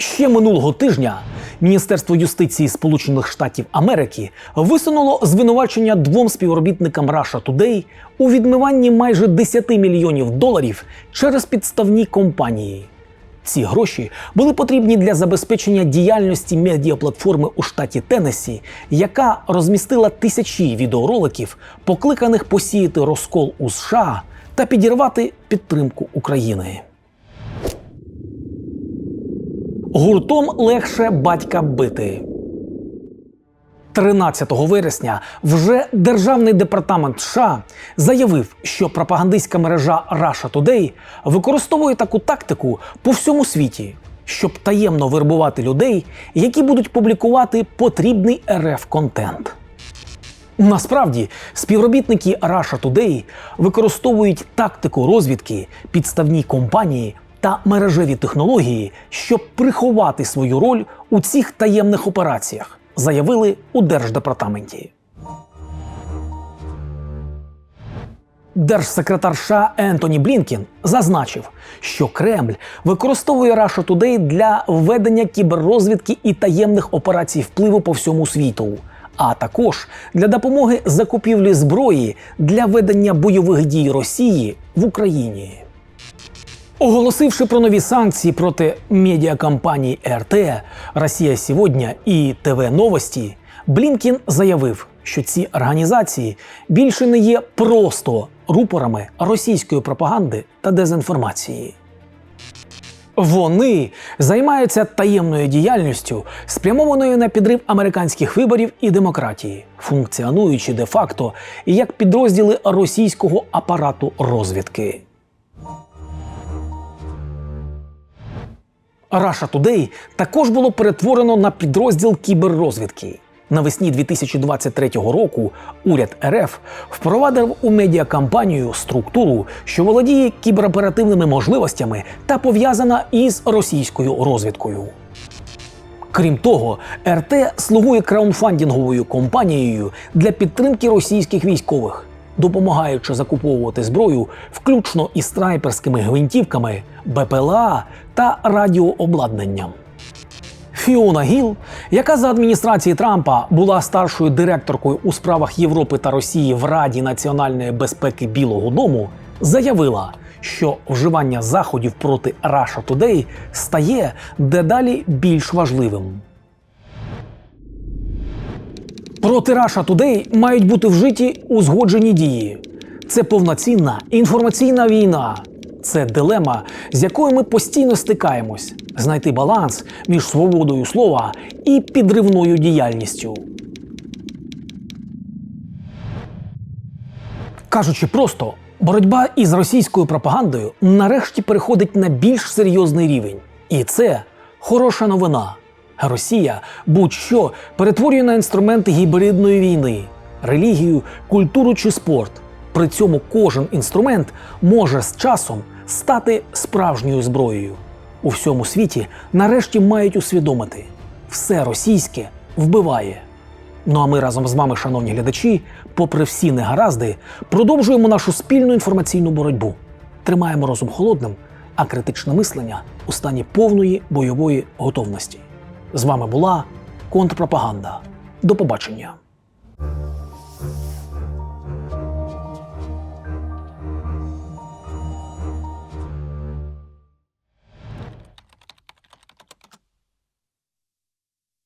Ще минулого тижня Міністерство юстиції Сполучених Штатів Америки висунуло звинувачення двом співробітникам Russia Today у відмиванні майже 10 мільйонів доларів через підставні компанії. Ці гроші були потрібні для забезпечення діяльності медіаплатформи у штаті Теннессі, яка розмістила тисячі відеороликів, покликаних посіяти розкол у США та підірвати підтримку України. Гуртом легше батька бити. 13 вересня вже Державний департамент США заявив, що пропагандистська мережа Russia Today використовує таку тактику по всьому світі, щоб таємно вербувати людей, які будуть публікувати потрібний РФ контент. Насправді, співробітники Russia Today використовують тактику розвідки, підставні компанії та мережеві технології, щоб приховати свою роль у цих таємних операціях, заявили у Держдепартаменті. Держсекретар США Ентоні Блінкін зазначив, що Кремль використовує Russia Today для ведення кіберрозвідки і таємних операцій впливу по всьому світу, а також для допомоги закупівлі зброї для ведення бойових дій Росії в Україні. Оголосивши про нові санкції проти медіакомпаній РТ, Росія сьогодні і ТВ Новості, Блінкін заявив, що ці організації більше не є просто рупорами російської пропаганди та дезінформації. Вони займаються таємною діяльністю, спрямованою на підрив американських виборів і демократії, функціонуючи де-факто як підрозділи російського апарату розвідки. Russia Today також було перетворено на підрозділ кіберрозвідки. Навесні 2023 року уряд РФ впровадив у медіакампанію структуру, що володіє кібероперативними можливостями та пов'язана із російською розвідкою. Крім того, РТ слугує краунфандинговою компанією для підтримки російських військових, допомагаючи закуповувати зброю, включно із снайперськими гвинтівками, БПЛА та радіообладнанням. Фіона Гіл, яка за адміністрації Трампа була старшою директоркою у справах Європи та Росії в Раді національної безпеки Білого Дому, заявила, що вживання заходів проти Russia Today стає дедалі більш важливим. Проти Russia Today мають бути вжиті узгоджені дії. Це повноцінна інформаційна війна. Це дилема, з якою ми постійно стикаємось: знайти баланс між свободою слова і підривною діяльністю. Кажучи просто, боротьба із російською пропагандою нарешті переходить на більш серйозний рівень. І це хороша новина. Росія будь-що перетворює на інструменти гібридної війни, релігію, культуру чи спорт. При цьому кожен інструмент може з часом стати справжньою зброєю. У всьому світі нарешті мають усвідомити, все російське вбиває. Ну а ми разом з вами, шановні глядачі, попри всі негаразди, продовжуємо нашу спільну інформаційну боротьбу. Тримаємо розум холодним, а критичне мислення у стані повної бойової готовності. З вами була контрпропаганда. До побачення.